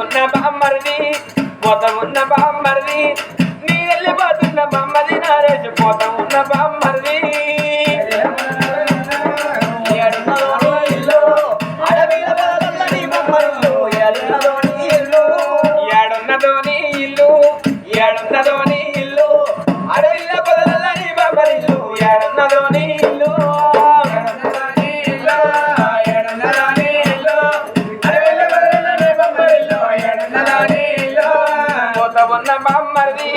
ఉన్న బామ్మరిది పోత ఉన్న బామ్మరిది. నీ వెళ్ళిపోతున్న బొమ్మది నారేసి పోత ఉన్న బామ్మరిది. ఇల్లు అడవిలో ఏడున్నదో నీ ఇల్లు ఏడున్నదో నీ పోత ఉన్న బామ్మది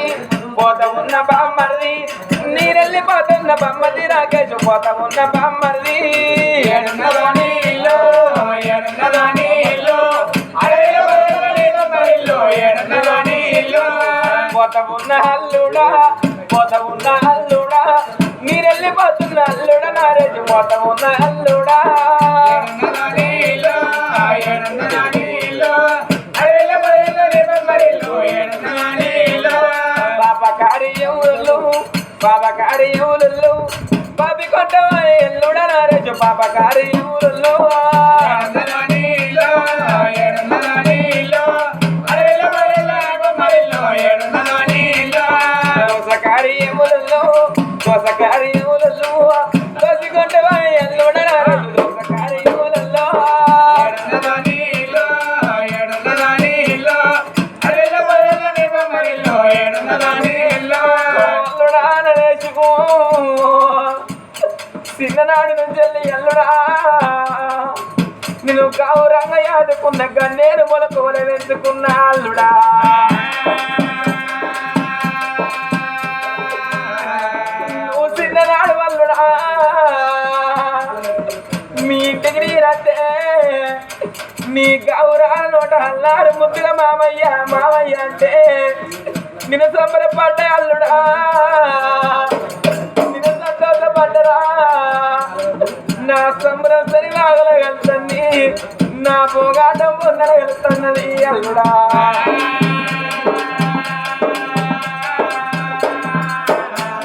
పోత ఉన్న బామ్మది నీరెళ్ళి పోతున్న బొమ్మది రాకేష్ పోత ఉన్న బామ్మరిది. ఏడున్నదాని ఇల్లు ఏడున్నదాని ఇల్లు అడవిలో పొదలన్నీ పోత ఉన్న అల్లుడా పోత ఉన్న అల్లుడా మీరెళ్ళిపోతున్న అల్లుడా నారేజు పోత ఉన్న అల్లుడా. పాపి కొట్ట ఎల్లుడా నారేజు పాప చిన్ననాడు నుంచి వెళ్ళి ఎల్లుడా నేను గౌరంగా యాదుకున్న గన్నేరు మొలకోల వెతుకున్న అల్లుడా. నువ్వు చిన్ననాడు అల్లుడా. మీ ఇంటికి నీరత్తే నీ గౌరా నోట అల్లారు ముద్దుల మామయ్య మామయ్య అంటే నిన్ను సంబరపడ్డ అల్లుడా. పోగాటం పొందగలుగుతున్నది అల్లుడా.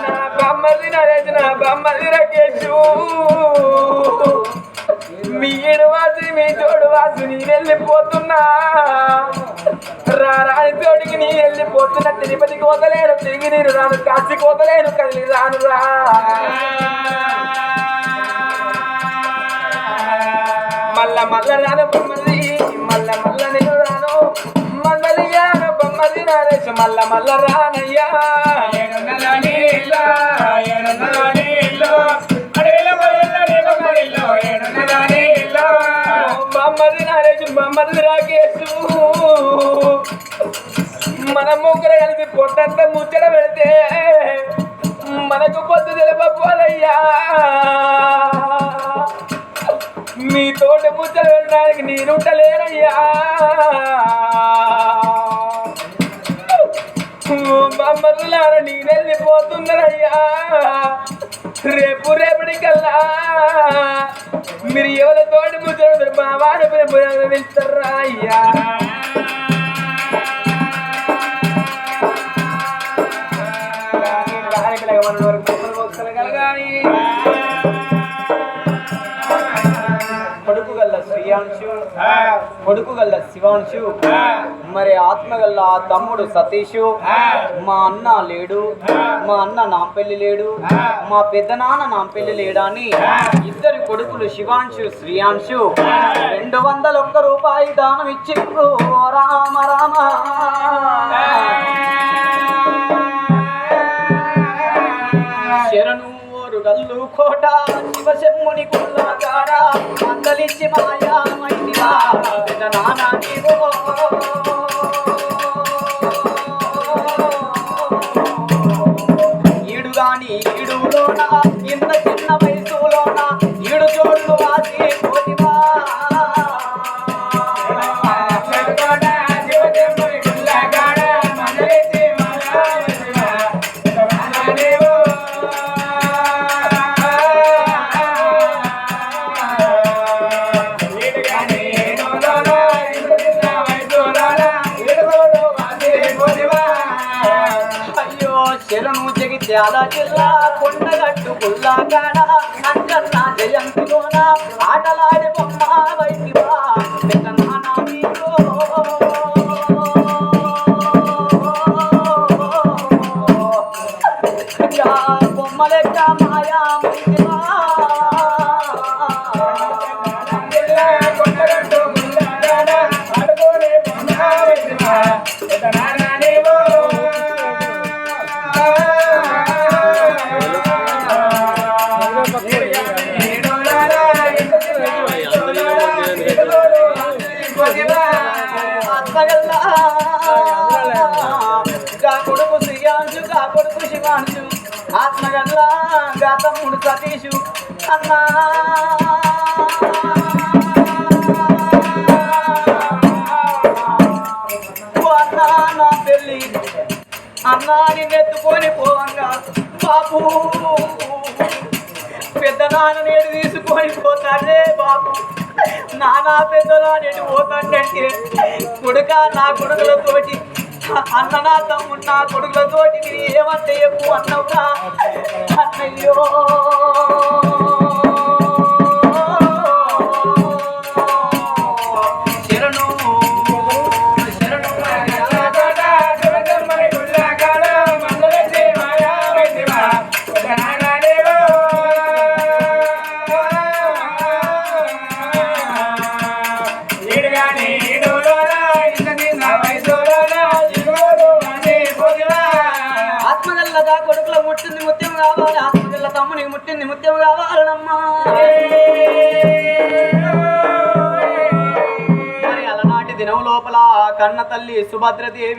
నా బొమ్మది నరేష్ నా బొమ్మది రకేషు. మీ ఏడువాసి మీ జోడువాసి నీ వెళ్ళిపోతున్నా. రా రాని తోడికి నీ వెళ్ళిపోతున్నా. తిరుపతికి వదలేను తిరిగి నేను రాను. కాశీకి వదలేను కదిలి రాను రా. మల్ల మల్ల రాను బొమ్మది మల్ల మల్ల నేను రాను మందలి రాను బొమ్మది నరేష్ మల్ల మల్ల రానయ్యా. బొమ్మది నరేష్ బొమ్మది రాకేష్ మన ముగ్గురు కలిసి పొట్టంతా ముచ్చట పెడితే మనకు పొద్దు తెలిపోలయ్యా మీ తోటి ముచ్చట పెట్టడానికి నేనుంటలేనయ్యా బొమ్మలారా నేను వెళ్ళిపోతున్నారయ్యా రేపు రేపటికల్లా మీరు ఎవరి తోటి ముచ్చలు మా వాడు పిలుస్తారా అయ్యా. కలగాలి. శ్రీయాంశు కొడుకు గల్ల శివాంశు. మరి ఆత్మ గల్ల ఆ తమ్ముడు సతీషు. మా అన్న లేడు. మా అన్న నా పెళ్ళి లేడు. మా పెద్ద నాన్న నా పెళ్ళి లేడా అని ఇద్దరు కొడుకులు శివాంశు శ్రీయాంశు. రెండు వందల ఒక్క రూపాయి దానం ఇచ్చిండ్రు. రామ రామ. శరణు కోట శివశమ్ముని కుల్లగాడ మందలించి మాయా ఈడు ఇంత చిన్న వయసులోన? ఈడు చోట్లు వాసి కోటివా జగిత్యాల జిల్లా కొండగట్టు పుల్లాగాడ అంజన్న జయంతిలోన ఆటలాడి బొమ్మ వైద్యవా పెద్దనాన్న నీలో. బొమ్మలెక్క మాయా గా కొడుకు శ్రీయాంశు గా కొడుకు శివాంశు ఆత్మగల్ల గా తమ్ముడు సతీషు. అన్నా. ఓ అన్నా అన్నా నిన్నెత్తుకొని పోవంగా. బాపు పెద్ద నాన్న నేడు తీసుకొని పోతాడే బాబు. నానా పెద్ద నేను పోతానంటే కొడుక నా కొడుకులతోటి అన్న నా తమ్ముడు నా కొడుకులతోటి మీరు ఏమంటే చెప్పు అన్నవురా? అన్నయ్యో. ఆత్మగల్లగా కొడుకుల ముట్టింది ముత్యం కావాలి ఆత్మగల్ల తమ్మునికి ముట్టింది ముత్యం కావాలమ్మా మరి అలనాటి దినం లోపల కన్న తల్లి సుభద్రదేవి